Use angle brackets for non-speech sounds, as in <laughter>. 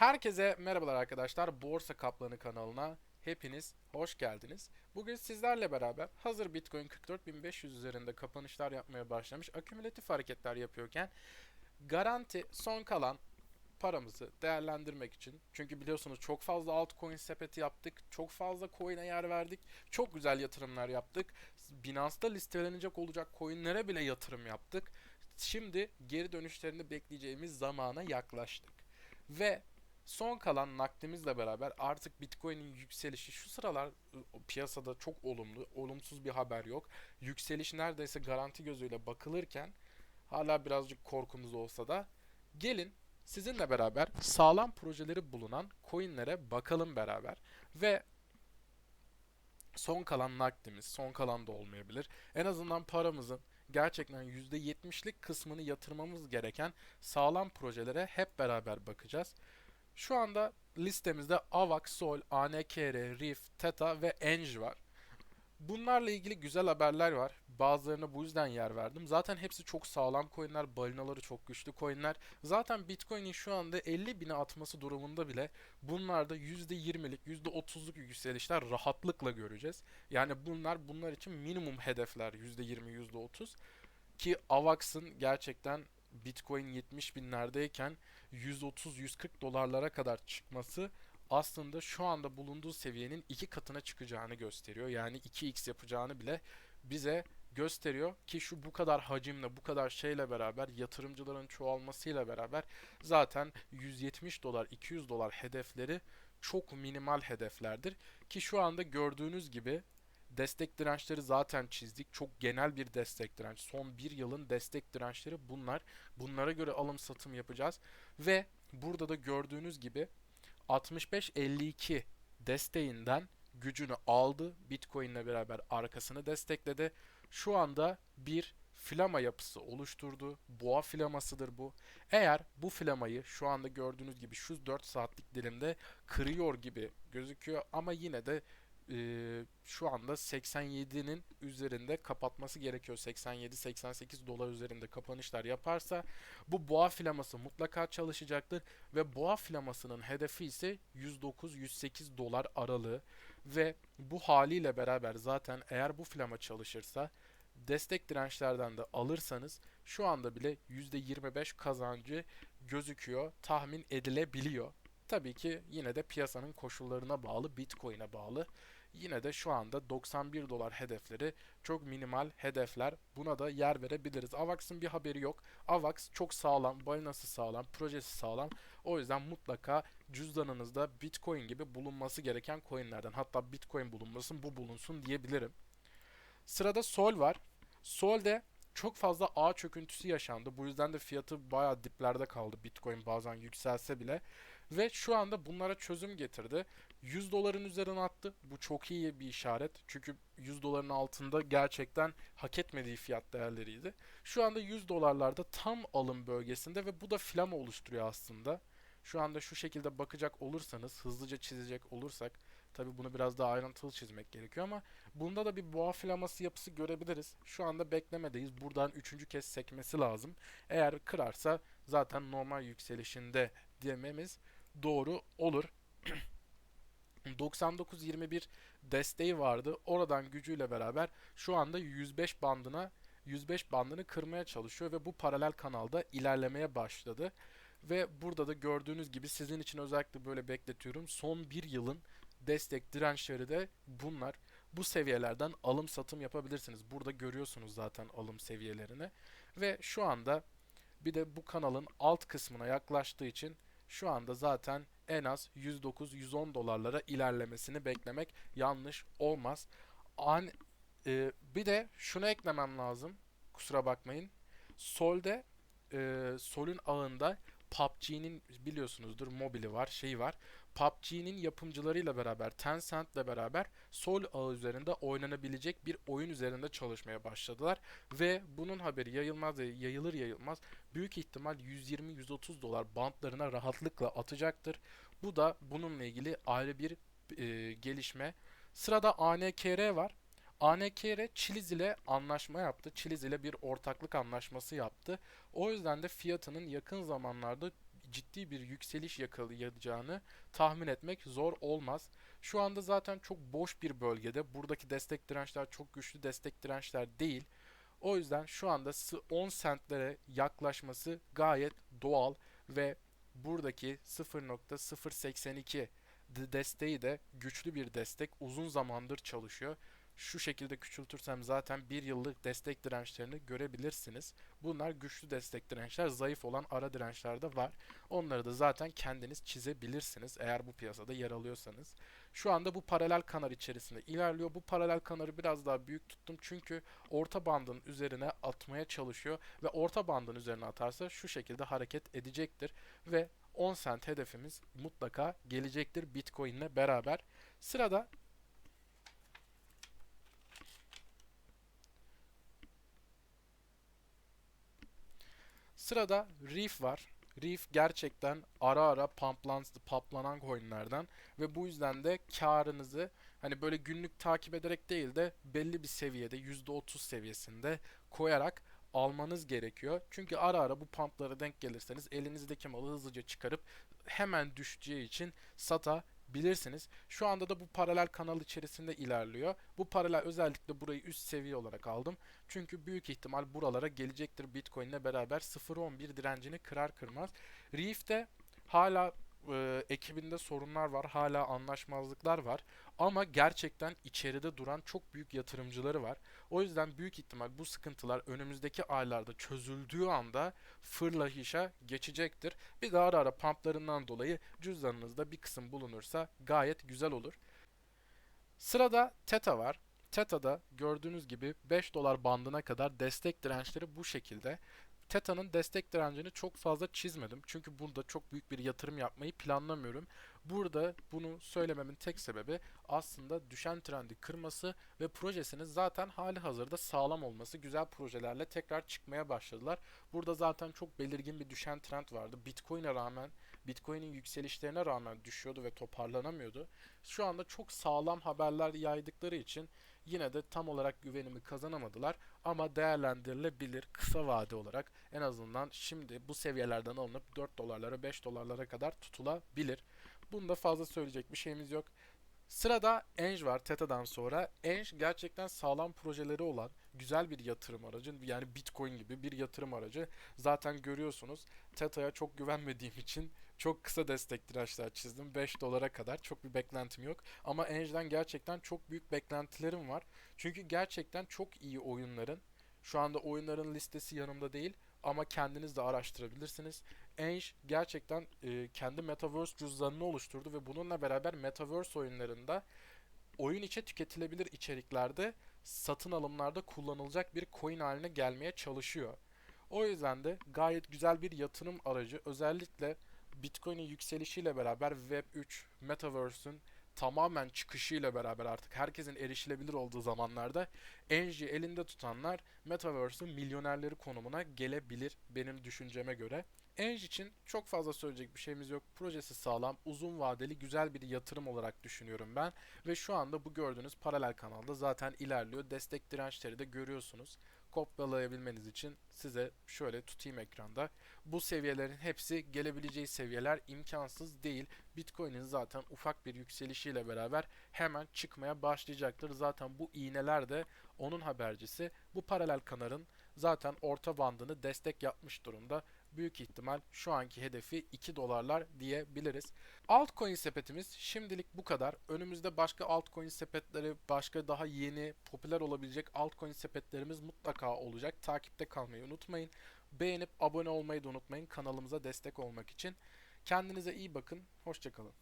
Herkese merhabalar arkadaşlar. Borsa Kaplanı kanalına hepiniz hoş geldiniz. Bugün sizlerle beraber hazır Bitcoin 44.500 üzerinde kapanışlar yapmaya başlamış, akümülatif hareketler yapıyorken garanti son kalan paramızı değerlendirmek için çünkü biliyorsunuz çok fazla altcoin sepeti yaptık, çok fazla coin'e yer verdik, çok güzel yatırımlar yaptık. Binance'da listelenecek olacak coin'lere bile yatırım yaptık. Şimdi geri dönüşlerini bekleyeceğimiz zamana yaklaştık. Ve son kalan nakdimizle beraber artık Bitcoin'in yükselişi şu sıralar ı, piyasada çok olumlu, olumsuz bir haber yok. Yükseliş neredeyse garanti gözüyle bakılırken hala birazcık korkumuz olsa da gelin sizinle beraber sağlam projeleri bulunan coinlere bakalım beraber ve son kalan nakdimiz, son kalan da olmayabilir. En azından paramızın gerçekten %70'lik kısmını yatırmamız gereken sağlam projelere hep beraber bakacağız. Şu anda listemizde AVAX, Sol, ANKR, RIF, Theta ve Enj var. Bunlarla ilgili güzel haberler var. Bazılarına bu yüzden yer verdim. Zaten hepsi çok sağlam coinler, balinaları çok güçlü coinler. Zaten Bitcoin'in şu anda 50 bine atması durumunda bile bunlarda %20'lik, %30'luk yükselişler rahatlıkla göreceğiz. Yani bunlar bunlar için minimum hedefler %20, %30. Ki AVAX'ın gerçekten Bitcoin 70 binlerdeyken 130-140 dolarlara kadar çıkması aslında şu anda bulunduğu seviyenin iki katına çıkacağını gösteriyor. Yani 2x yapacağını bile bize gösteriyor ki şu bu kadar hacimle bu kadar şeyle beraber yatırımcıların çoğalmasıyla beraber zaten 170 dolar 200 dolar hedefleri çok minimal hedeflerdir ki şu anda gördüğünüz gibi destek dirençleri zaten çizdik. Çok genel bir destek direnç. Son bir yılın destek dirençleri bunlar. Bunlara göre alım satım yapacağız. Ve burada da gördüğünüz gibi 65-52 desteğinden gücünü aldı. Bitcoin ile beraber arkasını destekledi. Şu anda bir flama yapısı oluşturdu. Boğa flamasıdır bu. Eğer bu flamayı şu anda gördüğünüz gibi şu 4 saatlik dilimde kırıyor gibi gözüküyor ama yine de e, şu anda 87'nin üzerinde kapatması gerekiyor. 87-88 dolar üzerinde kapanışlar yaparsa bu boğa flaması mutlaka çalışacaktır ve boğa flamasının hedefi ise 109-108 dolar aralığı ve bu haliyle beraber zaten eğer bu flama çalışırsa destek dirençlerden de alırsanız şu anda bile %25 kazancı gözüküyor, tahmin edilebiliyor. Tabii ki yine de piyasanın koşullarına bağlı, Bitcoin'e bağlı. Yine de şu anda 91 dolar hedefleri çok minimal hedefler. Buna da yer verebiliriz. AVAX'ın bir haberi yok. AVAX çok sağlam, balinası sağlam, projesi sağlam. O yüzden mutlaka cüzdanınızda Bitcoin gibi bulunması gereken coinlerden. Hatta Bitcoin bulunmasın, bu bulunsun diyebilirim. Sırada Sol var. Sol'de çok fazla ağ çöküntüsü yaşandı. Bu yüzden de fiyatı bayağı diplerde kaldı. Bitcoin bazen yükselse bile. Ve şu anda bunlara çözüm getirdi. 100 doların üzerine attı. Bu çok iyi bir işaret. Çünkü 100 doların altında gerçekten hak etmediği fiyat değerleriydi. Şu anda 100 dolarlarda tam alım bölgesinde ve bu da flama oluşturuyor aslında. Şu anda şu şekilde bakacak olursanız, hızlıca çizecek olursak, tabi bunu biraz daha ayrıntılı çizmek gerekiyor ama bunda da bir boğa flaması yapısı görebiliriz. Şu anda beklemedeyiz. Buradan üçüncü kez sekmesi lazım. Eğer kırarsa zaten normal yükselişinde dememiz doğru olur. <clears throat> 99-21 desteği vardı. Oradan gücüyle beraber şu anda 105 bandına 105 bandını kırmaya çalışıyor ve bu paralel kanalda ilerlemeye başladı. Ve burada da gördüğünüz gibi sizin için özellikle böyle bekletiyorum. Son bir yılın destek dirençleri de bunlar. Bu seviyelerden alım satım yapabilirsiniz. Burada görüyorsunuz zaten alım seviyelerini. Ve şu anda bir de bu kanalın alt kısmına yaklaştığı için şu anda zaten en az 109-110 dolarlara ilerlemesini beklemek yanlış olmaz. An, e, bir de şunu eklemem lazım. Kusura bakmayın. Sol'de e, Sol'ün ağında PUBG'nin biliyorsunuzdur mobili var, şeyi var. PUBG'nin yapımcılarıyla beraber, Tencent'le beraber Sol ağı üzerinde oynanabilecek bir oyun üzerinde çalışmaya başladılar ve bunun haberi yayılmaz yayılır yayılmaz büyük ihtimal 120-130 dolar bantlarına rahatlıkla atacaktır. Bu da bununla ilgili ayrı bir e, gelişme. Sırada ANKR var. ANKR Chiliz ile anlaşma yaptı. Chiliz ile bir ortaklık anlaşması yaptı. O yüzden de fiyatının yakın zamanlarda ciddi bir yükseliş yakalayacağını tahmin etmek zor olmaz. Şu anda zaten çok boş bir bölgede. Buradaki destek dirençler çok güçlü destek dirençler değil. O yüzden şu anda 10 sentlere yaklaşması gayet doğal ve buradaki 0.082 desteği de güçlü bir destek. Uzun zamandır çalışıyor. Şu şekilde küçültürsem zaten bir yıllık destek dirençlerini görebilirsiniz. Bunlar güçlü destek dirençler, zayıf olan ara dirençler de var. Onları da zaten kendiniz çizebilirsiniz eğer bu piyasada yer alıyorsanız. Şu anda bu paralel kanar içerisinde ilerliyor. Bu paralel kanarı biraz daha büyük tuttum çünkü orta bandın üzerine atmaya çalışıyor ve orta bandın üzerine atarsa şu şekilde hareket edecektir ve 10 sent hedefimiz mutlaka gelecektir Bitcoin ile beraber. Sırada Sırada Reef var. Reef gerçekten ara ara pumplanan, pumplanan coinlerden ve bu yüzden de karınızı hani böyle günlük takip ederek değil de belli bir seviyede %30 seviyesinde koyarak almanız gerekiyor. Çünkü ara ara bu pumplara denk gelirseniz elinizdeki malı hızlıca çıkarıp hemen düşeceği için sata bilirsiniz. Şu anda da bu paralel kanal içerisinde ilerliyor. Bu paralel özellikle burayı üst seviye olarak aldım. Çünkü büyük ihtimal buralara gelecektir Bitcoin ile beraber 0.11 direncini kırar kırmaz. Reef'te hala e, ekibinde sorunlar var. Hala anlaşmazlıklar var. Ama gerçekten içeride duran çok büyük yatırımcıları var. O yüzden büyük ihtimal bu sıkıntılar önümüzdeki aylarda çözüldüğü anda fırlayışa geçecektir. Bir de ara ara pumplarından dolayı cüzdanınızda bir kısım bulunursa gayet güzel olur. Sırada Teta var. Teta'da gördüğünüz gibi 5 dolar bandına kadar destek dirençleri bu şekilde. Teta'nın destek direncini çok fazla çizmedim. Çünkü burada çok büyük bir yatırım yapmayı planlamıyorum. Burada bunu söylememin tek sebebi aslında düşen trendi kırması ve projesinin zaten hali hazırda sağlam olması. Güzel projelerle tekrar çıkmaya başladılar. Burada zaten çok belirgin bir düşen trend vardı. Bitcoin'e rağmen, Bitcoin'in yükselişlerine rağmen düşüyordu ve toparlanamıyordu. Şu anda çok sağlam haberler yaydıkları için yine de tam olarak güvenimi kazanamadılar ama değerlendirilebilir kısa vade olarak en azından şimdi bu seviyelerden alınıp 4 dolarlara 5 dolarlara kadar tutulabilir. Bunda fazla söyleyecek bir şeyimiz yok. Sırada Eng var Teta'dan sonra. Eng gerçekten sağlam projeleri olan güzel bir yatırım aracı. Yani Bitcoin gibi bir yatırım aracı. Zaten görüyorsunuz Teta'ya çok güvenmediğim için çok kısa destek dirençler çizdim. 5 dolara kadar çok bir beklentim yok. Ama Eng'den gerçekten çok büyük beklentilerim var. Çünkü gerçekten çok iyi oyunların şu anda oyunların listesi yanımda değil ama kendiniz de araştırabilirsiniz. Eng gerçekten e, kendi Metaverse cüzdanını oluşturdu ve bununla beraber Metaverse oyunlarında oyun içe tüketilebilir içeriklerde satın alımlarda kullanılacak bir coin haline gelmeye çalışıyor. O yüzden de gayet güzel bir yatırım aracı. Özellikle Bitcoin'in yükselişiyle beraber Web3, Metaverse'ün tamamen çıkışıyla beraber artık herkesin erişilebilir olduğu zamanlarda Engie elinde tutanlar Metaverse'ün milyonerleri konumuna gelebilir benim düşünceme göre. Engie için çok fazla söyleyecek bir şeyimiz yok. Projesi sağlam, uzun vadeli güzel bir yatırım olarak düşünüyorum ben. Ve şu anda bu gördüğünüz paralel kanalda zaten ilerliyor. Destek dirençleri de görüyorsunuz kopyalayabilmeniz için size şöyle tutayım ekranda. Bu seviyelerin hepsi gelebileceği seviyeler imkansız değil. Bitcoin'in zaten ufak bir yükselişiyle beraber hemen çıkmaya başlayacaktır. Zaten bu iğneler de onun habercisi. Bu paralel kanarın zaten orta bandını destek yapmış durumda büyük ihtimal şu anki hedefi 2 dolarlar diyebiliriz. Altcoin sepetimiz şimdilik bu kadar. Önümüzde başka altcoin sepetleri, başka daha yeni, popüler olabilecek altcoin sepetlerimiz mutlaka olacak. Takipte kalmayı unutmayın. Beğenip abone olmayı da unutmayın kanalımıza destek olmak için. Kendinize iyi bakın. Hoşçakalın.